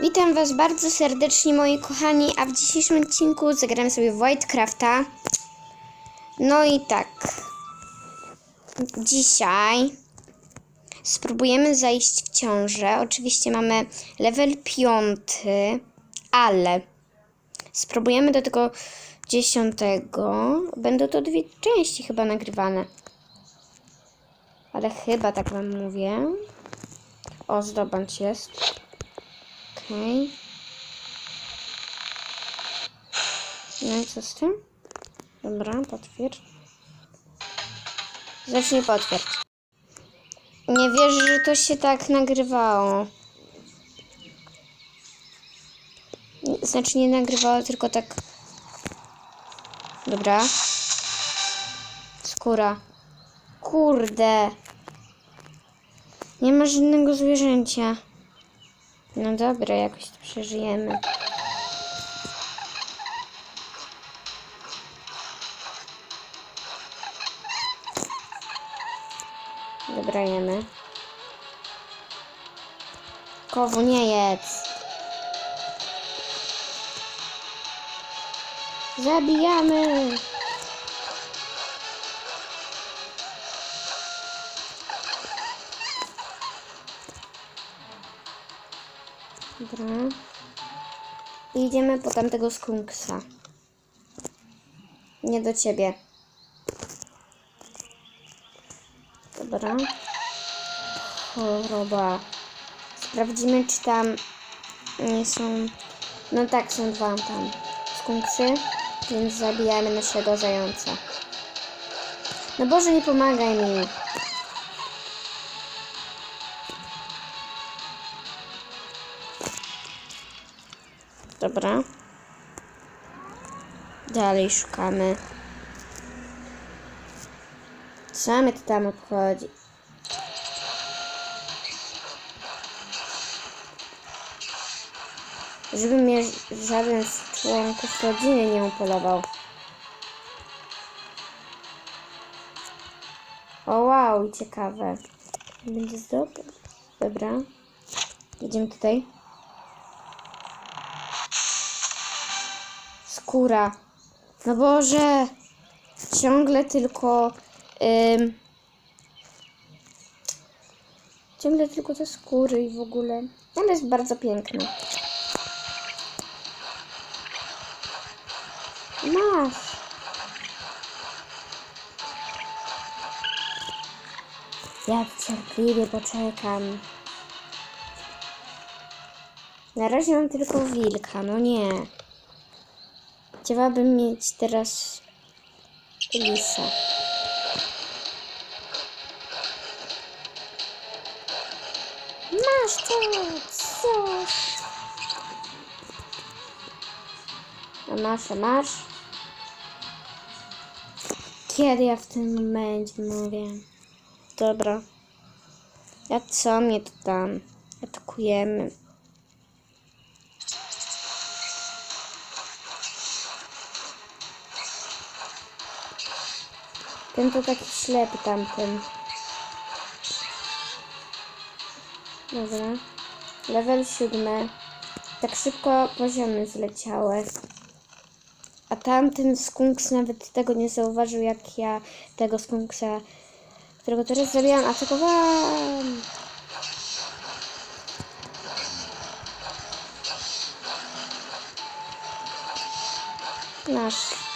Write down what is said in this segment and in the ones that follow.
Witam Was bardzo serdecznie, moi kochani, a w dzisiejszym odcinku zagramy sobie Whitecrafta. No i tak. Dzisiaj spróbujemy zajść w ciążę. Oczywiście mamy level piąty, ale spróbujemy do tego dziesiątego. Będą to dwie części chyba nagrywane. Ale chyba tak Wam mówię. O, zdobądź jest. Okej. No i co z tym? Dobra, potwierdź. Zacznij potwierdź. Nie wierzę, że to się tak nagrywało. Znaczy nie nagrywało, tylko tak... Dobra. Skóra. Kurde. Nie ma żadnego zwierzęcia. No dobra, jakoś to przeżyjemy. Dobra, jemy. Kowu nie jedz. Zabijamy. Dobra. I idziemy po tamtego skunksa. Nie do ciebie. Dobra. Choroba. Sprawdzimy, czy tam nie są... No tak, są dwa tam skunksy, więc zabijamy naszego zająca. No Boże, nie pomagaj mi. Dobra. Dalej szukamy. Co mnie to tam obchodzi? Żeby mnie żaden z członków rodziny nie upolował. O wow, ciekawe. Będzie zdobyć. Dobra. Idziemy tutaj. Skóra. No Boże. Ciągle tylko... Ym, ciągle tylko te skóry i w ogóle. Ale jest bardzo piękne. Masz. Ja cierpliwie poczekam. Na razie mam tylko wilka, no nie. Chciałabym mieć teraz lisa. Masz to, coś. A masz, a masz. Kiedy ja w tym momencie mówię? Dobra. Ja co mnie tu tam? Atakujemy. Ten to taki ślepy tamten. Dobra. Level siódmy. Tak szybko poziomy zleciały. A tamten skunks nawet tego nie zauważył, jak ja tego skunksa, którego teraz zabijam, atakowałam. Nasz.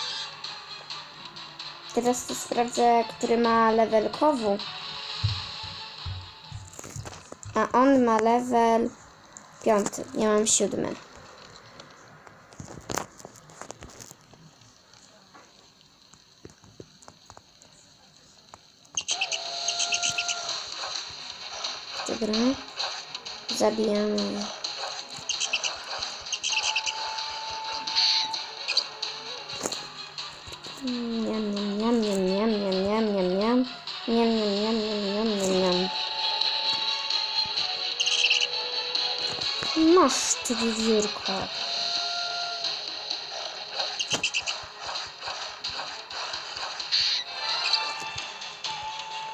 Teraz to sprawdzę, który ma level kowu. A on ma level piąty. Ja mam siódmy. Dobra. Zabijamy. Niam, niam, niam, Masz ty wiewiórko.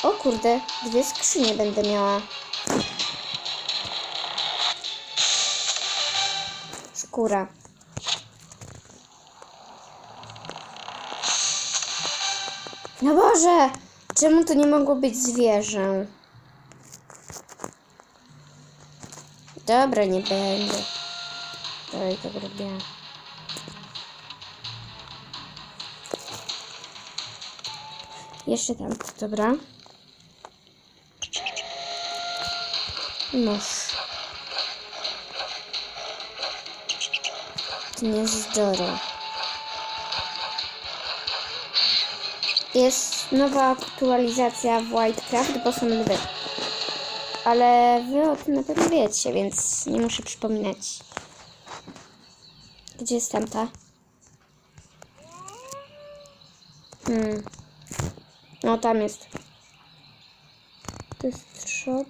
O kurde, dwie skrzynie będę miała. kura. No Boże! Czemu to nie mogło być zwierzę? Dobra, nie będę. Dalej to robię. Jeszcze tam, dobra. Nóż. Gniazdoro. Jest nowa aktualizacja w Whitecraft, bo są lwy. Ale wy o tym na pewno wiecie, więc nie muszę przypominać. Gdzie jest tamta? Hmm. No tam jest. To jest shop.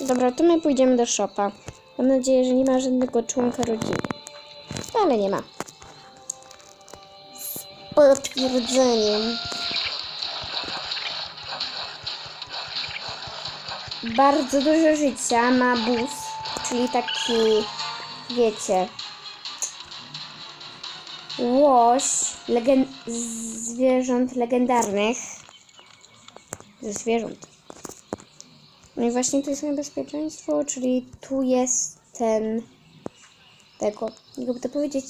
Dobra, to my pójdziemy do shopa. Mam nadzieję, że nie ma żadnego członka rodziny. No, ale nie ma. Z potwierdzeniem. Bardzo dużo życia ma bus, czyli taki, wiecie, łoś legen- zwierząt legendarnych. Ze zwierząt. No i właśnie tu jest niebezpieczeństwo, czyli tu jest ten tego, jakby to powiedzieć,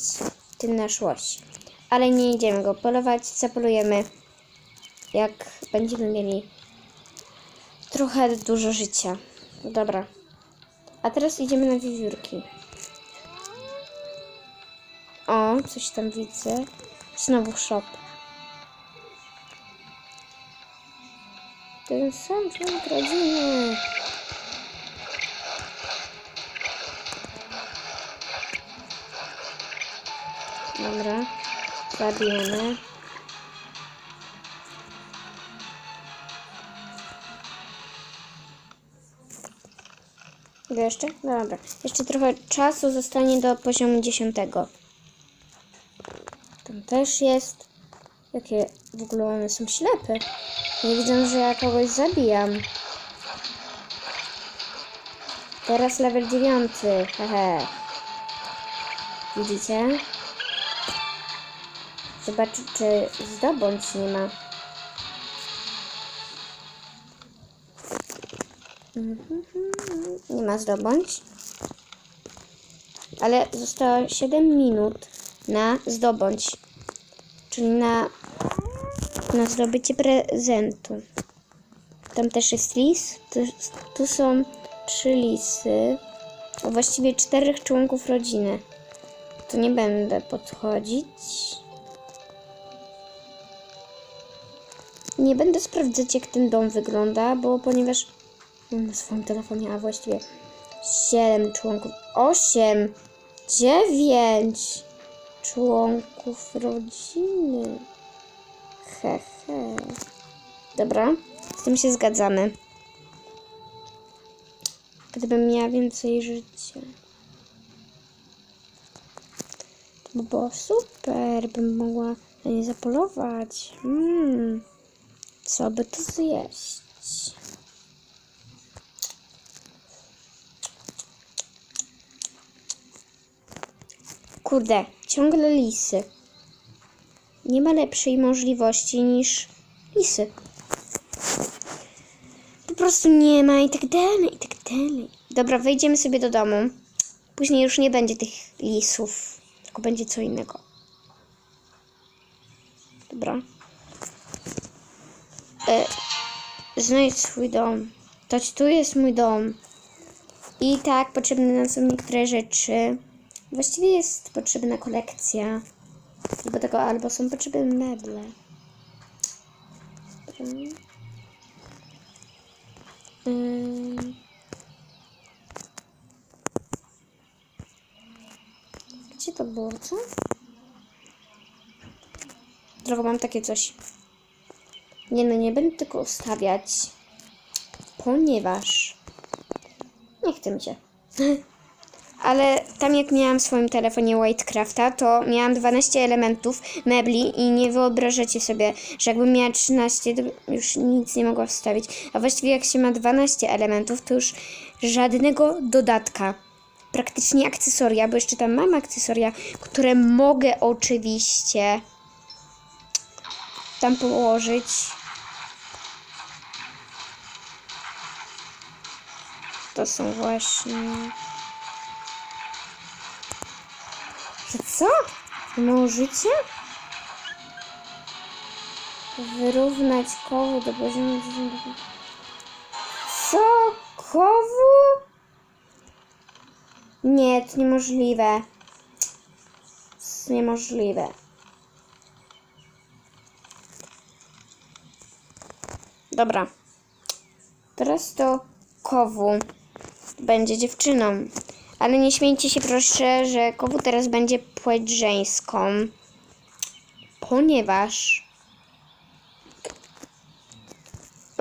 ten nasz łoś. Ale nie idziemy go polować, zapolujemy jak będziemy mieli trochę dużo życia. Dobra. A teraz idziemy na wiewiórki. O, coś tam widzę. Znowu shop. Ten sam członek rodziny. Dobra. Zabijemy. Jeszcze? No Dobra. Jeszcze trochę czasu zostanie do poziomu 10. Tam też jest. Jakie w ogóle one są ślepe. Nie widzą, że ja kogoś zabijam. Teraz level 9. Hehe. Widzicie? Zobaczcie, czy zdobądź nie ma. Nie ma zdobądź. Ale zostało 7 minut na zdobądź. Czyli na, na zdobycie prezentu. Tam też jest lis. Tu, tu są trzy lisy. A właściwie czterech członków rodziny. Tu nie będę podchodzić. Nie będę sprawdzać, jak ten dom wygląda, bo ponieważ na swoim telefonie, a właściwie 7 członków, 8, 9 członków rodziny. Hehe. Dobra, z tym się zgadzamy. Gdybym miała więcej życia. To by było super, bym mogła na nie zapolować. Hmm. Co by tu zjeść? Kurde, ciągle lisy. Nie ma lepszej możliwości niż lisy. Po prostu nie ma i tak dalej, i tak dalej. Dobra, wejdziemy sobie do domu. Później już nie będzie tych lisów, tylko będzie co innego. Dobra. E, znajdź swój dom. To tu jest mój dom. I tak, potrzebne nam są niektóre rzeczy. Właściwie jest potrzebna kolekcja. Do tego albo są potrzebne meble. Mm. Ym. Gdzie to było, co? Drogo, mam takie coś. Nie no, nie będę tego ustawiać, ponieważ nie chce mi się. Ale tam jak miałam w swoim telefonie Whitecrafta, to miałam 12 elementów mebli i nie wyobrażacie sobie, że jakbym miała 13, to już nic nie mogła wstawić. A właściwie jak się ma 12 elementów, to już żadnego dodatka praktycznie akcesoria, bo jeszcze tam mam akcesoria, które mogę oczywiście tam położyć. To są właśnie... Że co? Mało życia? Wyrównać koło do poziomu... Co? Kowu? Nie, to niemożliwe. To niemożliwe. Dobra. Teraz to Kowu będzie dziewczyną. Ale nie śmiejcie się proszę, że Kowu teraz będzie płeć żeńską. Ponieważ...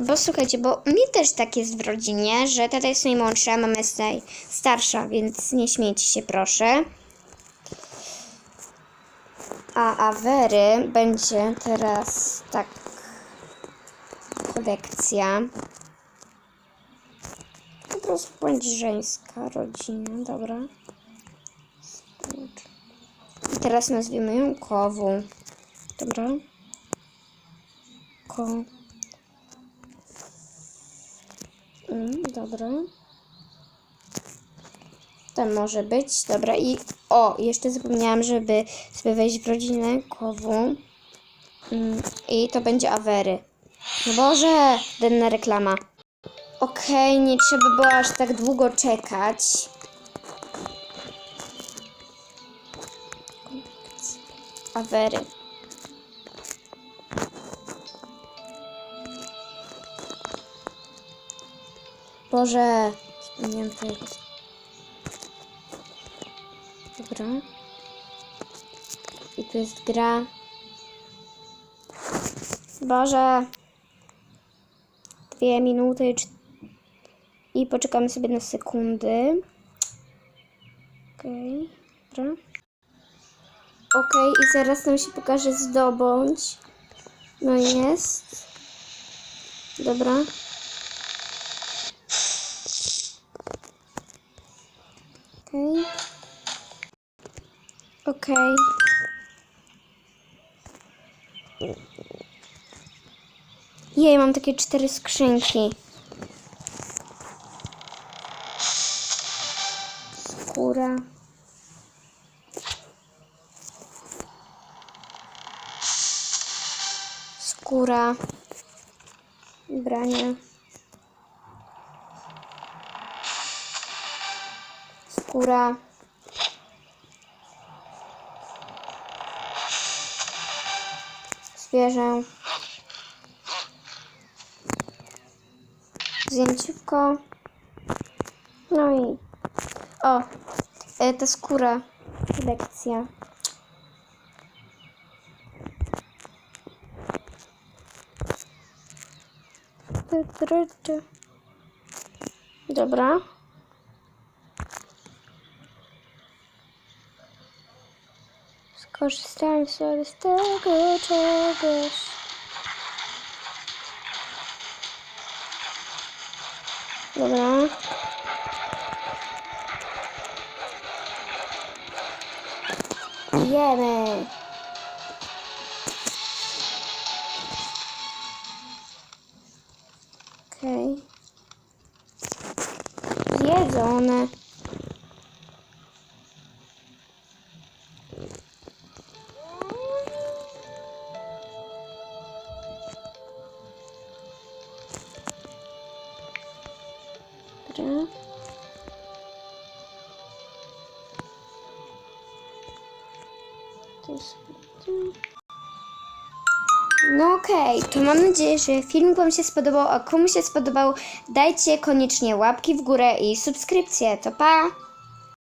Bo słuchajcie, bo mi też tak jest w rodzinie, że tata jest najmłodsza, a mama jest najstarsza, więc nie śmiejcie się proszę. A Awery będzie teraz tak kolekcja. Będzie żeńska rodzina, dobra. I teraz nazwiemy ją Kowu. Dobra. Ko. Mm, dobra. To może być. Dobra i o, jeszcze zapomniałam, żeby sobie wejść w rodzinę Kowu. Mm, I to będzie Awery. No Boże, denna reklama. Okej, nie trzeba było aż tak długo czekać. Awery. Boże, zapomniałam tego. Dobra. I tu jest gra. Boże. Dwie minuty cz- i poczekamy sobie na sekundy. Okej, dobra. Okej, i zaraz nam się pokaże zdobądź. No jest. Dobra. Okej. Okej. Jej, mam takie cztery skrzynki. Skóra. Skóra. Ubrania. Skóra. Zwierzę. Zdjęciówko. No i... O! E, ta skóra. Lekcja. Dobra. Skorzystałem sobie z tego czegoś. Dobra. No okej, to mam nadzieję, że film Wam się spodobał, a komu się spodobał, dajcie koniecznie łapki w górę i subskrypcję. To pa!